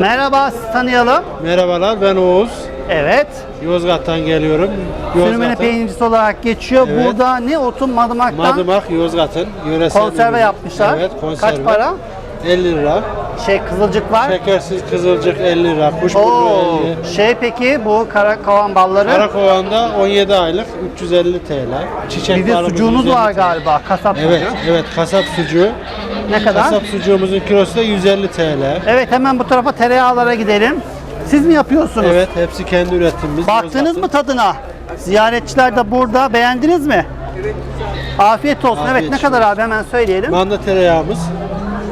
Merhaba, sizi tanıyalım. Merhabalar ben Oğuz. Evet. Yozgat'tan geliyorum. Sürmene peynircisi olarak geçiyor. Evet. Burada ne otum madımaktan Madımak Yozgat'ın yöresel konserve ürünü. yapmışlar. Evet konserve. Kaç para? 50 lira. Şey kızılcık var. Şekersiz kızılcık 50 lira. Kuşburnu Oo, 50. şey peki bu kara kavan balları. Karakovan'da 17 aylık 350 TL. Çiçek bir de sucuğunuz 150 var galiba. Kasap Evet, sucuğu. evet kasap sucuğu. Ne kadar? Kasap sucuğumuzun kilosu da 150 TL. Evet hemen bu tarafa tereyağlara gidelim. Siz mi yapıyorsunuz? Evet, hepsi kendi üretimimiz. Baktınız mı tadına? Ziyaretçiler de burada. Beğendiniz mi? Afiyet olsun. Afiyet evet ne olsun. kadar abi hemen söyleyelim. Manda tereyağımız.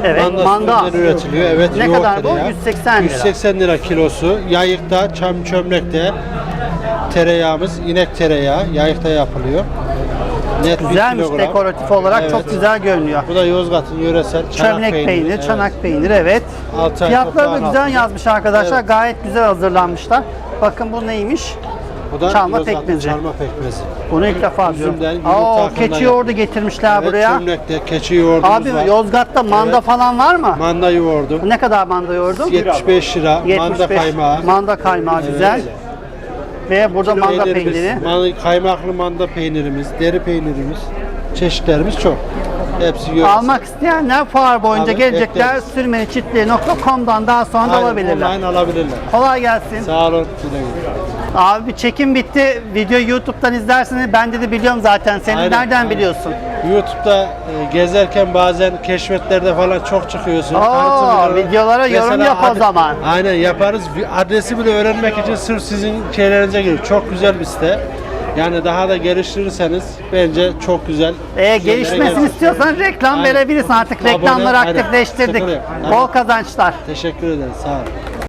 evet Manda, üretiliyor. Evet, Ne yoğurt kadar bu? tereyağı. 180 lira. 180 lira kilosu. Yayıkta, çam çömlekte tereyağımız, inek tereyağı yayıkta yapılıyor. Net bir Güzelmiş kilogram. dekoratif olarak Evet. çok güzel görünüyor. Bu da Yozgat'ın yöresel çanak Çömlek peyniri. evet. çanak peyniri evet. Altı ay Fiyatları da toprağın güzel altında. yazmış arkadaşlar. Evet. Gayet güzel hazırlanmışlar. Bakın bu neymiş? Bu da Çalma Yozgat'ın pekmezi. Çalma pekmezi. Bunu ilk defa Üzümden, diyorum. yumurta hakkında keçi yoğurdu getirmişler Evet, buraya. çömlekte keçi yoğurdumuz Abi var. Yozgat'ta manda Evet. falan var mı? Manda yoğurdu. Ne kadar manda yoğurdu? 75 lira. Manda 75. kaymağı. Manda kaymağı güzel. Ve burada manda Peynirimiz, peyniri. manda- kaymaklı manda peynirimiz, deri peynirimiz, çeşitlerimiz çok. Hepsi yöresel. Almak isteyenler fuar boyunca Abi, gelecekler. bekleriz. Sürmeniçiftliği.com'dan daha sonra da Aynen, alabilirler. Online alabilirler. Kolay gelsin. Sağ olun. Güle güle. Abi çekim bitti. Video YouTube'dan izlersiniz. Ben de biliyorum zaten. Seni Aynen, nereden aynen. biliyorsun? YouTube'da e, gezerken bazen keşfetlerde falan çok çıkıyorsun. Oo, Tanıtım videolara yorum yap o ad- zaman. Aynen yaparız. Bir Adresi bile öğrenmek için sırf sizin şeylerinize giriyor. Çok güzel bir site. Yani daha da geliştirirseniz bence çok güzel. Ee, yerlere gelişmesini istiyorsan reklam Aynen. verebilirsin artık. Abone, Reklamları aynen. aktifleştirdik. Yok. Bol Aynen. kazançlar. Teşekkür ederim. Sağ olun.